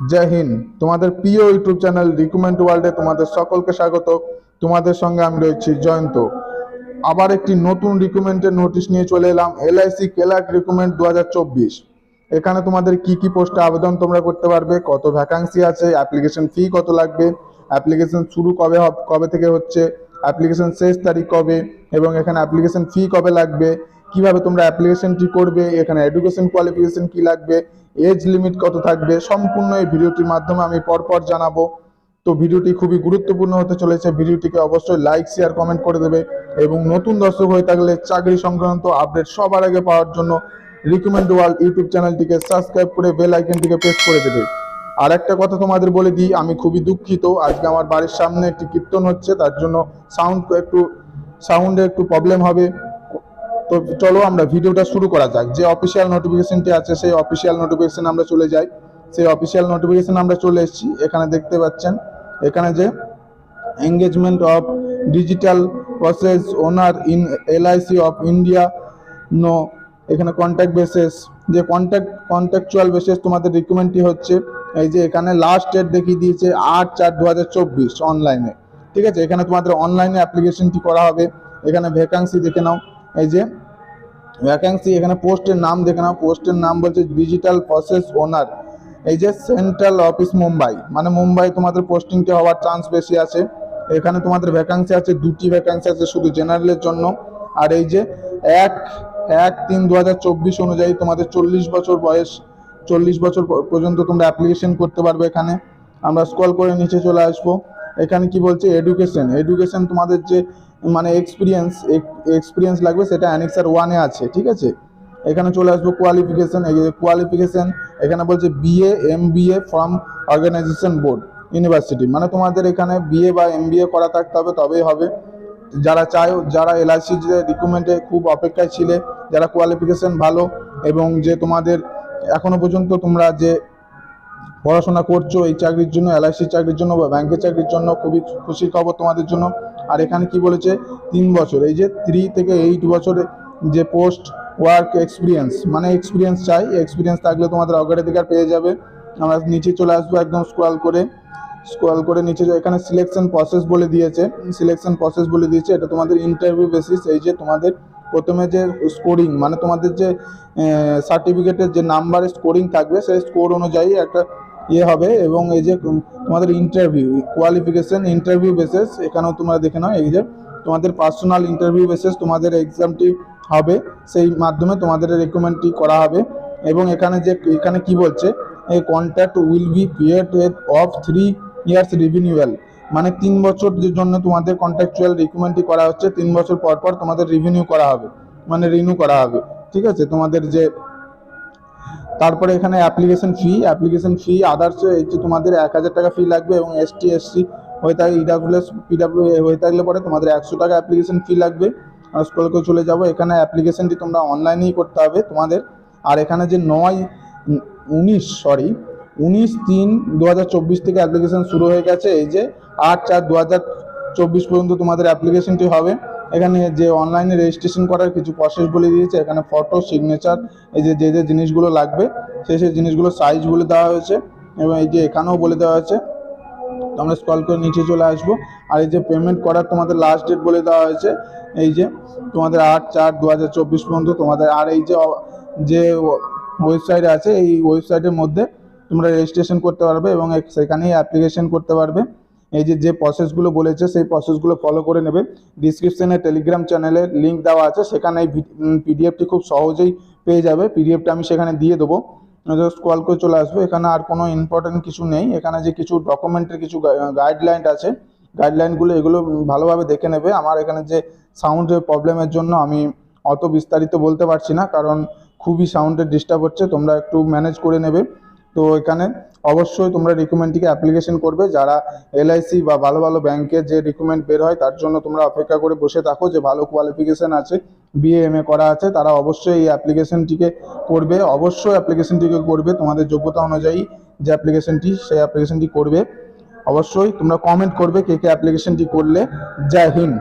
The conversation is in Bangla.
জয় হিন্দ। তোমাদের প্রিয় ইউটিউব চ্যানেল রিকমেন্ড ওয়ার্ল্ডে তোমাদের সকলকে স্বাগত। তোমাদের সঙ্গে আমি রয়েছি জয়ন্ত। আবার একটি নতুন রিকমেন্ডের নোটিশ নিয়ে চলে এলাম, এলআইসি ক্লার্ক রিকমেন্ড দু এখানে তোমাদের কি কি পোস্টে আবেদন তোমরা করতে পারবে, কত ভ্যাকান্সি আছে অ্যাপ্লিকেশন ফি কত লাগবে অ্যাপ্লিকেশন শুরু কবে কবে থেকে হচ্ছে অ্যাপ্লিকেশন শেষ তারিখ কবে, এবং এখানে অ্যাপ্লিকেশন ফি কবে লাগবে, কীভাবে তোমরা অ্যাপ্লিকেশনটি করবে, এখানে এডুকেশন কোয়ালিফিকেশন কি লাগবে এজ লিমিট কত থাকবে, সম্পূর্ণ এই ভিডিওটির মাধ্যমে আমি পরপর জানাব। তো ভিডিওটি খুবই গুরুত্বপূর্ণ হতে চলেছে, ভিডিওটিকে অবশ্যই লাইক শেয়ার কমেন্ট করে দেবে এবং নতুন দর্শক হয়ে থাকলে চাকরি সংক্রান্ত আপডেট সবার আগে পাওয়ার জন্য রিকমেন্ড ওয়ার্ল্ড ইউটিউব চ্যানেলটিকে সাবস্ক্রাইব করে বেল আইকনটিকে প্রেস করে দেবে। আর একটা কথা তোমাদের বলে দিই, আমি খুবই দুঃখিত, আজকে আমার বাড়ির সামনে একটি কীর্তন হচ্ছে, তার জন্য সাউন্ড একটু সাউন্ডে একটু প্রবলেম হবে। তো চলো আমরা ভিডিওটা শুরু করা যাক। যে অফিসিয়াল নোটিফিকেশনটি আছে, সেই অফিসিয়াল নোটিফিকেশন আমরা চলে যাই। সেই অফিসিয়াল নোটিফিকেশন আমরা চলে এসেছি। এখানে দেখতে পাচ্ছেন, এখানে যে engagement of digital process owner in LIC of India no এখানে কন্ট্যাক্ট বেসিস যে কন্ট্যাক্ট কন্ট্যাকচুয়াল বেসিস তোমাদের রিকমেন্ডটি হচ্ছে, এই যে এখানে লাস্ট ডেট দেখিয়ে দিয়েছে আট চার দু অনলাইনে ঠিক আছে? এখানে তোমাদের অনলাইনে অ্যাপ্লিকেশনটি করা হবে। এখানে ভ্যাকান্সি দেখে নাও। এই যে ভ্যাকেন্সি এখানে পোস্টের নাম দেখে নাও। পোস্টের নাম বলছে ডিজিটাল প্রসেস ওনার এই যে সেন্ট্রাল অফিস মুম্বাই। মানে মুম্বাই তোমাদের পোস্টিংটি হওয়ার চান্স বেশি আছে। এখানে তোমাদের ভ্যাকান্সি আছে, দুটি ভ্যাকান্সি আছে শুধু জেনারেলের জন্য। আর এই যে এক এক তিন দু অনুযায়ী তোমাদের চল্লিশ বছর বয়স, চল্লিশ বছর পর্যন্ত তোমরা অ্যাপ্লিকেশন করতে পারবে এখানে। আমরা স্কল করে নিচে চলে আসব। এখানে কি বলছে? এডুকেশন এডুকেশন তোমাদের যে মানে এক্সপিরিয়েন্স এক্সপিরিয়েন্স লাগবে, সেটা অ্যানেক্সার ওয়ানে আছে, ঠিক আছে? এখানে চলে আসব কোয়ালিফিকেশন কোয়ালিফিকেশন এখানে বলছে BA M BA from organization board university মানে তোমাদের এখানে বিএ বা এম করা থাকতে হবে, তবেই হবে। যারা চায়, যারা এলআইসি যে রিক্রুটমেন্টে খুব অপেক্ষায় ছিলে, যারা কোয়ালিফিকেশন ভালো এবং যে তোমাদের এখনও পর্যন্ত তোমরা যে পড়াশোনা করছ, এই চাকরির জন্য এলআইসি চাকরির জন্য বা ব্যাংকের চাকরির জন্য, খুবই খুশির খবর তোমাদের জন্য। আর এখানে কি বলেছে? তিন বছর, এই যে থ্রি থেকে এইট বছরে যে পোস্ট ওয়ার্ক এক্সপিরিয়েন্স মানে এক্সপিরিয়েন্স চাই এক্সপিরিয়েন্স থাকলে তোমাদের অগ্রাধিকার পেয়ে যাবে। আমরা নিচে চলে আসব একদম স্ক্রল করে স্ক্রল করে নিচে এখানে সিলেকশন প্রসেস বলে দিয়েছে সিলেকশন প্রসেস বলে দিয়েছে। এটা তোমাদের ইন্টারভিউ বেসিস এই যে তোমাদের প্রথমে যে স্কোরিং মানে তোমাদের যে সার্টিফিকেটের যে নাম্বারের স্কোরিং থাকবে, সেই স্কোর অনুযায়ী একটা ইয়ে হবে এবং এই যে তোমাদের ইন্টারভিউ কোয়ালিফিকেশন ইন্টারভিউ বেসেস এখানেও তোমরা দেখে নাও, এই যে তোমাদের পার্সোনাল ইন্টারভিউ বেসেস তোমাদের এক্সামটি হবে, সেই মাধ্যমে তোমাদের রেকমেন্ডটি করা হবে এবং এখানে যে, এখানে কি বলছে এই contact will be period of three years renewal মানে তিন বছর জন্য তোমাদের কন্ট্রাকচুয়াল রিকমেন্ডটি করা হচ্ছে, তিন বছর পর পর তোমাদের রিভিনিউ করা হবে মানে রিনিউ করা হবে, ঠিক আছে? তোমাদের যে, তারপরে এখানে application fee application fee others যে তোমাদের এক হাজার টাকা ফি লাগবে এবং এসটি এসসি হয়ে থাকে ইডাব্লিউএস পিডাব্লিউ হয়ে থাকলে পরে তোমাদের একশো টাকা অ্যাপ্লিকেশন ফি লাগবে। আর স্কুল চলে যাব। এখানে অ্যাপ্লিকেশনটি তোমরা অনলাইনেই করতে হবে তোমাদের। আর এখানে যে নয়, উনিশ সরি উনিশ তিন দু থেকে অ্যাপ্লিকেশন শুরু হয়ে গেছে। এই যে আট চার দু চব্বিশ পর্যন্ত তোমাদের অ্যাপ্লিকেশনটি হবে। এখানে যে অনলাইনে রেজিস্ট্রেশন করার কিছু প্রসেস বলে দিয়েছে। এখানে ফটো সিগনেচার এই যে যে যে জিনিসগুলো লাগবে, সেই সেই জিনিসগুলো সাইজ বলে দেওয়া হয়েছে এবং এই যে এখানেও বলে দেওয়া হয়েছে। আমরা স্কল করে নিচে চলে আসব। আর এই যে পেমেন্ট করার তোমাদের লাস্ট ডেট বলে দেওয়া হয়েছে, এই যে তোমাদের আট চার দু পর্যন্ত তোমাদের, আর এই যে যে ওয়েবসাইট আছে, এই ওয়েবসাইটের মধ্যে তোমরা রেজিস্ট্রেশন করতে পারবে এবং সেখানেই অ্যাপ্লিকেশন করতে পারবে। এই যে যে প্রসেসগুলো বলেছে, সেই প্রসেসগুলো ফলো করে নেবে। ডিসক্রিপশনে টেলিগ্রাম চ্যানেলের লিঙ্ক দেওয়া আছে। সেখানে এই পিডিএফটি খুব সহজেই পেয়ে যাবে। পিডিএফটা আমি সেখানে দিয়ে দেবো। স্কল করে চলে আসব। এখানে আর কোনো ইম্পর্টেন্ট কিছু নেই। এখানে যে কিছু ডকুমেন্টের কিছু গাইডলাইন আছে গাইডলাইনগুলো এগুলো ভালোভাবে দেখে নেবে। আমার এখানে যে সাউন্ডের প্রবলেমের জন্য আমি অত বিস্তারিত বলতে পারছি না, কারণ খুবই সাউন্ডের ডিস্টার্ব হচ্ছে। তোমরা একটু ম্যানেজ করে নেবে। তো এখানে অবশ্যই তোমরা রিকমেন্ডটিকে অ্যাপ্লিকেশন করবে। যারা এলআইসি বা ভালো ভালো ব্যাংকের যে রিকমেন্ড বের হয়, তার জন্য তোমরা অপেক্ষা করে বসে থাকো যে ভালো কোয়ালিফিকেশন আছে বিএ এম এ করা আছে, তারা অবশ্যই এই অ্যাপ্লিকেশনটিকে করবে। অবশ্যই অ্যাপ্লিকেশনটিকে করবে, তোমাদের যোগ্যতা অনুযায়ী যে অ্যাপ্লিকেশনটি সেই অ্যাপ্লিকেশনটি করবে। অবশ্যই তোমরা কমেন্ট করবে কে কে অ্যাপ্লিকেশনটি করলে। জয় হিন্দ।